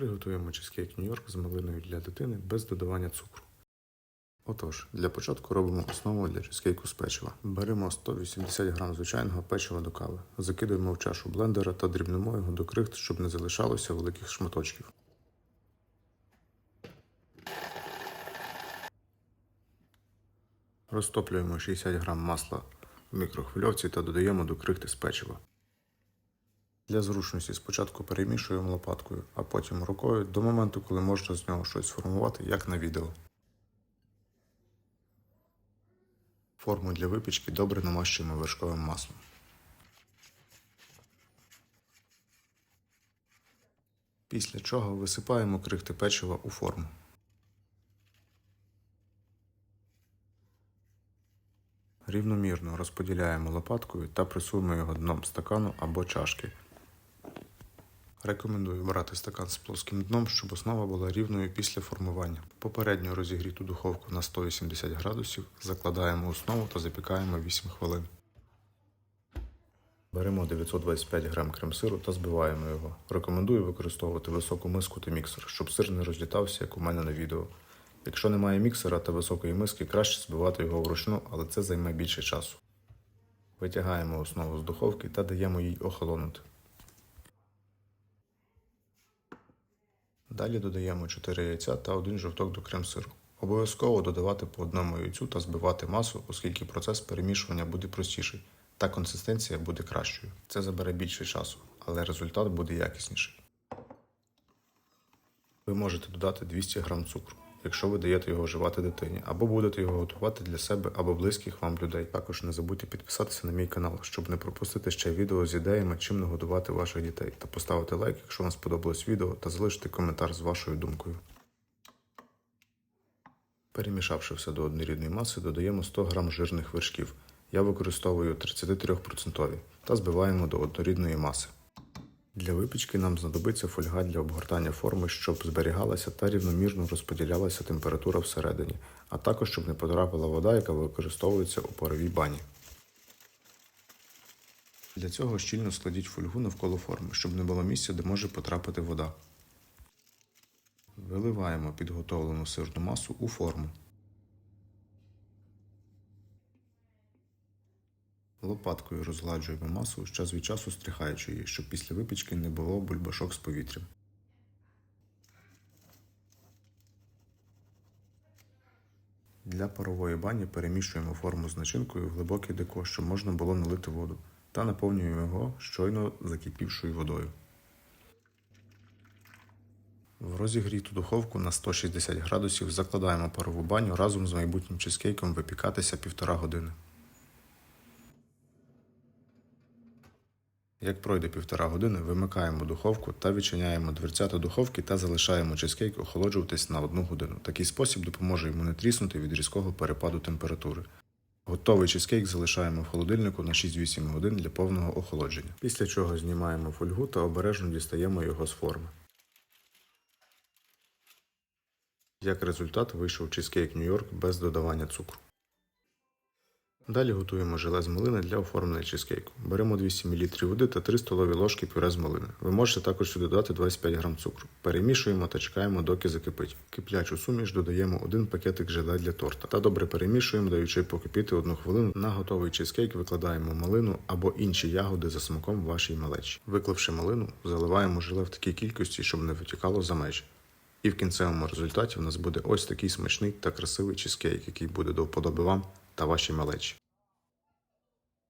Приготуємо чизкейк Нью-Йорк з малиною для дитини без додавання цукру. Отож, для початку робимо основу для чизкейку з печива. Беремо 180 г звичайного печива до кави, закидуємо в чашу блендера та дрібнемо його до крихт, щоб не залишалося великих шматочків. Розтоплюємо 60 г масла в мікрохвильовці та додаємо до крихти з печива. Для зручності спочатку перемішуємо лопаткою, а потім рукою до моменту, коли можна з нього щось сформувати, як на відео. Форму для випічки добре намащуємо вершковим маслом. Після чого висипаємо крихти печива у форму. Рівномірно розподіляємо лопаткою та пресуємо його дном стакану або чашки. Рекомендую брати стакан з плоским дном, щоб основа була рівною після формування. Попередньо розігріту духовку на 180 градусів закладаємо основу та запікаємо 8 хвилин. Беремо 925 г крем-сиру та збиваємо його. Рекомендую використовувати високу миску та міксер, щоб сир не розлітався, як у мене на відео. Якщо немає міксера та високої миски, краще збивати його вручну, але це займе більше часу. Витягаємо основу з духовки та даємо їй охолонути. Далі додаємо 4 яйця та 1 жовток до крем-сиру. Обов'язково додавати по одному яйцю та збивати масу, оскільки процес перемішування буде простіший та консистенція буде кращою. Це забере більше часу, але результат буде якісніший. Ви можете додати 200 г цукру, якщо ви даєте його вживати дитині, або будете його готувати для себе або близьких вам людей. Також не забудьте підписатися на мій канал, щоб не пропустити ще відео з ідеями, чим нагодувати ваших дітей, та поставити лайк, якщо вам сподобалось відео, та залишити коментар з вашою думкою. Перемішавши все до однорідної маси, додаємо 100 г жирних вершків. Я використовую 33% та збиваємо до однорідної маси. Для випічки нам знадобиться фольга для обгортання форми, щоб зберігалася та рівномірно розподілялася температура всередині, а також щоб не потрапила вода, яка використовується у паровій бані. Для цього щільно складіть фольгу навколо форми, щоб не було місця, де може потрапити вода. Виливаємо підготовлену сирну масу у форму. Лопаткою розгладжуємо масу, час від часу стряхаючи її, щоб після випічки не було бульбашок з повітрям. Для парової бані перемішуємо форму з начинкою в глибоке деко, щоб можна було налити воду, та наповнюємо його щойно закипівшою водою. В розігріту духовку на 160 градусів закладаємо парову баню разом з майбутнім чизкейком випікатися півтора години. Як пройде півтора години, вимикаємо духовку та відчиняємо дверцята духовки та залишаємо чизкейк охолоджуватись на одну годину. Такий спосіб допоможе йому не тріснути від різкого перепаду температури. Готовий чизкейк залишаємо в холодильнику на 6-8 годин для повного охолодження. Після чого знімаємо фольгу та обережно дістаємо його з форми. Як результат вийшов чизкейк Нью-Йорк без додавання цукру. Далі готуємо желе з малини для оформлення чизкейку. Беремо 200 мл води та 3 столові ложки пюре з малини. Ви можете також сюди додати 25 г цукру. Перемішуємо та чекаємо, доки закипить. Киплячу суміш додаємо один пакетик желе для торта та добре перемішуємо, даючи покипіти одну хвилину. На готовий чизкейк викладаємо малину або інші ягоди за смаком вашій малечі. Виклавши малину, заливаємо желе в такій кількості, щоб не витікало за межі. І в кінцевому результаті в нас буде ось такий смачний та красивий чизкейк, який буде до вподоби вам та ваші малечі.